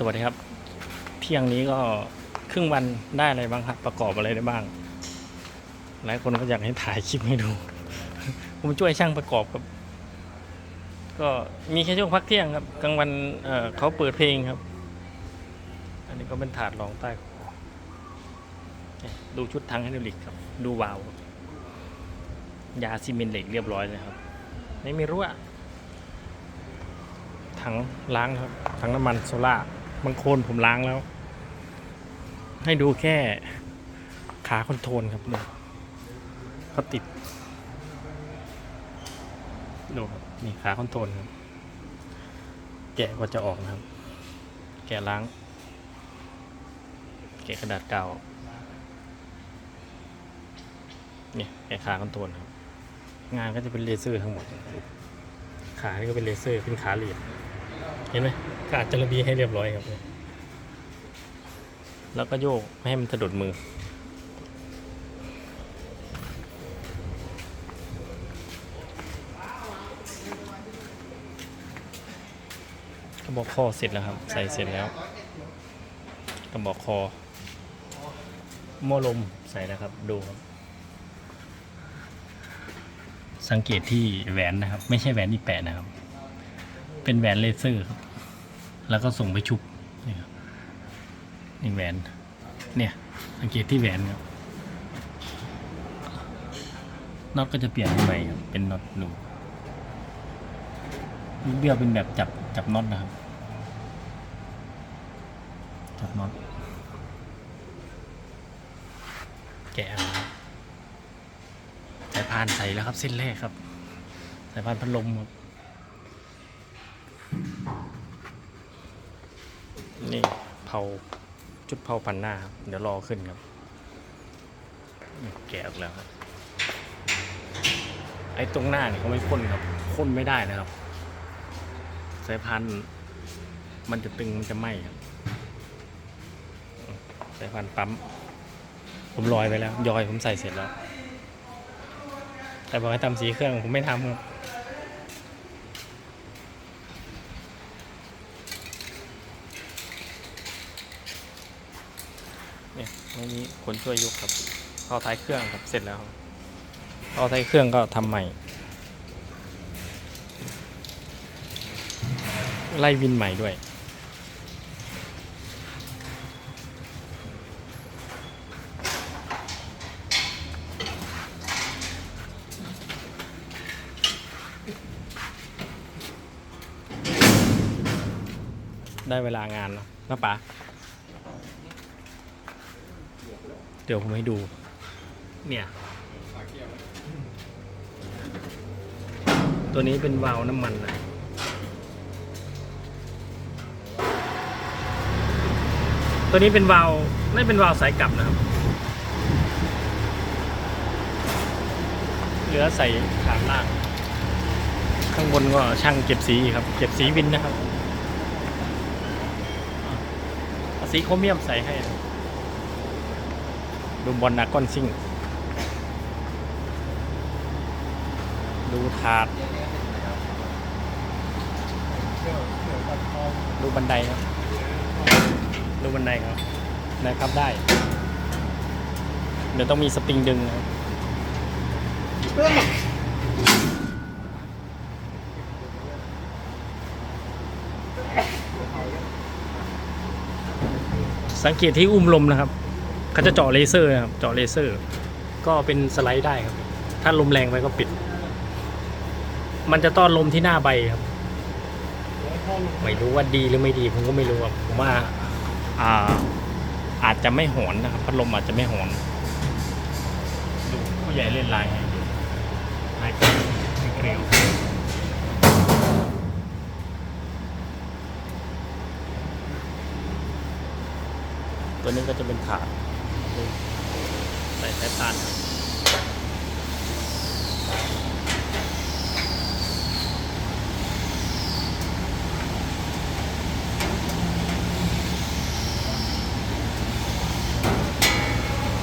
สวัสดีครับ เที่ยงนี้ก็ครึ่งวันได้อะไรบ้างครับ ประกอบอะไรได้บ้าง หลายคนก็อยากให้ถ่ายคลิปให้ดู ผมช่วยช่างประกอบครับ ก็มีแค่ช่วงพักเที่ยงครับกลางวันเเขาเปิดเพลงครับ อันนี้ก็เป็นถาดรองใต้คอดูชุดทั้งไฮดรอลิกครับ ดูวาวยาซีเมนเหล็กเรียบร้อยเลยครับ ไม่มีรั่วถังล้างครับถังน้ำมันโซล่า บางโคนผมล้างแล้ว ให้ดูแค่ขาคอนโทรลครับดูเขาติดดูครับนี่ขาคอนโทรลครับ แกะก็จะออกนะครับ แกะล้าง แกะกระดาษกาวเนี่ยแกะขาคอนโทรลครับ งานก็จะเป็นเลเซอร์ทั้งหมด ขานี่ก็เป็นเลเซอร์เป็นขาเหลี่ยม เห็นไหมกาดจระบีให้เรียบร้อยครับ แล้วก็โยกไม่ให้มันสะดุดมือ กระบอกคอเสร็จแล้วครับ ใส่เสร็จแล้ว กระบอกคอหม้อลมใส่แล้วครับ ดูครับ สังเกตที่แหวนนะครับ ไม่ใช่แหวนที่แปะนะครับ เป็นแหวนเลเซอร์ครับ แล้วก็ส่งไปชุบนี่ครับนี่แหวน เนี่ยสังเกตที่แหวนครับน็อตก็จะเปลี่ยนใหม่ครับเป็นน็อตหนูกเบี้ยวเป็นแบบจับจับน็อตนะครับ จับน็อตแกะสายพานใส่แล้วครับเส้นแรกครับ สายพานพัดลมครับ นี่เผาชุดเผาพันหน้าครับเดี๋ยวรอขึ้นครับแกะออกแล้วครับไอ้ตรงหน้าเนี่ยเขาไม่พ่นครับพ่นไม่ได้นะครับสายพันธุ์มันจะตึงมันจะไหมครับสายพันธุ์ปั๊ม ผมลอยไปแล้ว ยอยผมใส่เสร็จแล้ว แต่บอกให้ทำสีเครื่องผมไม่ทำครับ เนี่ย ไม่มีคนช่วยยกครับเข้าท้ายเครื่องครับเสร็จแล้วเข้าท้ายเครื่องก็ทำใหม่ ไล่วินใหม่ด้วยได้เวลางานแล้วนะป๋า เดี๋ยวผมให้ดู เนี่ย ตัวนี้เป็นวาล์วน้ำมันนะตัวนี้เป็นวาล์วไม่เป็นวาล์วสายกลับนะครับ เหลือใส่ฐานล่าง ข้างบนก็ช่างเก็บสีครับ เก็บสีวินนะครับ สีโครเมียมใส่ให้ ดูบอลนาก้อนซิ่ง ดูถาด ดูบันไดครับ ดูบันไดครับนะครับได้ เดี๋ยวต้องมีสปริงดึงนะครับสังเกตที่อุ้มลมนะครับ เขาจะเจาะเลเซอร์ครับเจาะเลเซอร์ ก็เป็นสไลด์ได้ครับ ถ้าลมแรงไปก็ปิด มันจะต้อนลมที่หน้าใบครับ ไม่รู้ว่าดีหรือไม่ดีผมก็ไม่รู้ครับผมว่าอ่า อาจจะไม่หอนนะครับพัดลมอาจจะไม่หอนดูผู้ใหญ่เล่นลายให้ดูลายเกลียวตัวนี้ก็จะเป็นถาด และตัน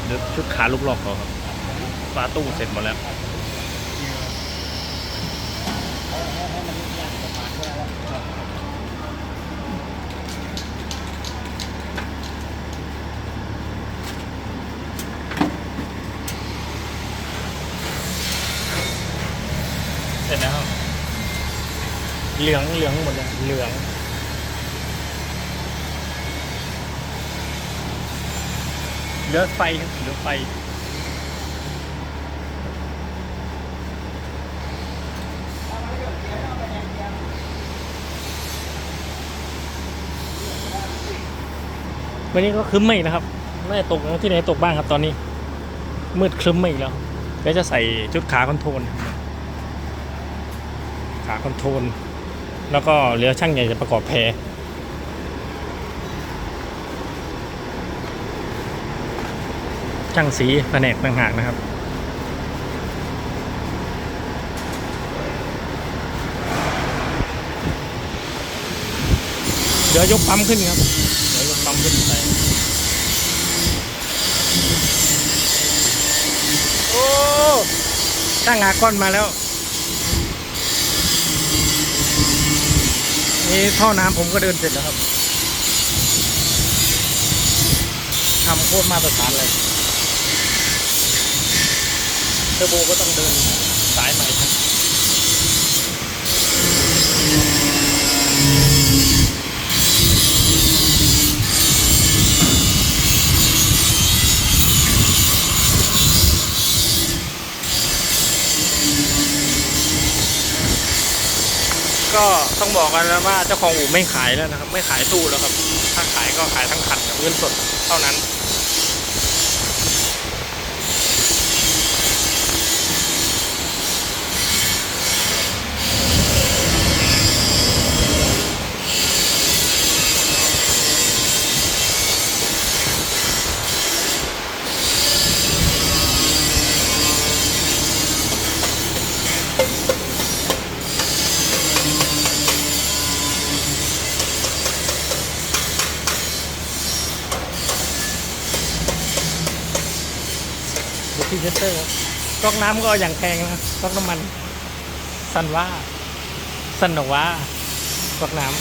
เดี๋ยวชุดขาลูกหลอกเขาครับฟ้าตู้เสร็จหมดแล้ว เหลืองเหลืองหมดเลยเหลืองเหลือไฟครับเหลือไฟวันนี้ก็ครึ้มไม่นะครับไม่ตกที่ไหนตกบ้างครับตอนนี้ มืดครึ้มไม่แล้วเดี๋ยวจะใส่ชุดขาคอนโทรล ขาคอนโทรลแล้วก็เหลือช่างใหญ่จะประกอบแพรช่างสีแผนกต่างหากนะครับเดี๋ยวยกปั๊มขึ้นครับเดี๋ยวยกปั๊มขึ้นไปโอ้ตั้งอาก้อนมาแล้ว นี่ท่อน้ำผมก็เดินเสร็จแล้วครับทำโคตรมาตรฐานเลยเทอร์โบก็ต้องเดินสายใหม่ครับ ก็ต้องบอกกันแล้วว่าเจ้าของอู่ไม่ขายแล้วนะครับ ไม่ขายตู้แล้วครับ ถ้าขายก็ขายทั้งขันกับเงินสดเท่านั้น เตอร์ก๊อกน้ำก็อย่างแพงนะก๊อกน้ำมันซันว่าซันโนว่าก๊อกน้ำ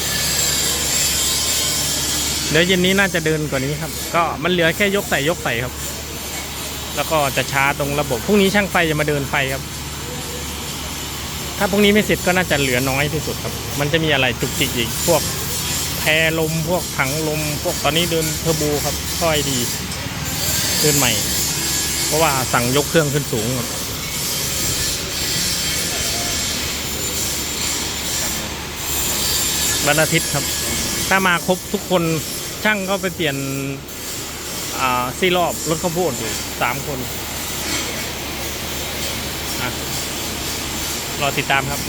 เดี๋ยวเย็นนี้น่าจะเดินกว่านี้ครับ ก็มันเหลือแค่ยกใส่ยกใส่ครับ แล้วก็จะช้าตรงระบบพรุ่งนี้ช่างไฟจะมาเดินไฟครับ ถ้าพรุ่งนี้ไม่เสร็จก็น่าจะเหลือน้อยที่สุดครับ มันจะมีอะไรจุกจิกอีกพวกแพรลมพวกถังลม พวกตอนนี้เดินเทอร์โบครับค่อยดีเดินใหม่ ราะว่าสั่งยกเครื่องขึ้นสูงครับวันอาทิตย์ครับ ถ้ามาครบทุกคนช่างก็ไปเปลี่ยนซี่รอบรถข้าวโพดอยู่สามคนรอติดตามครับ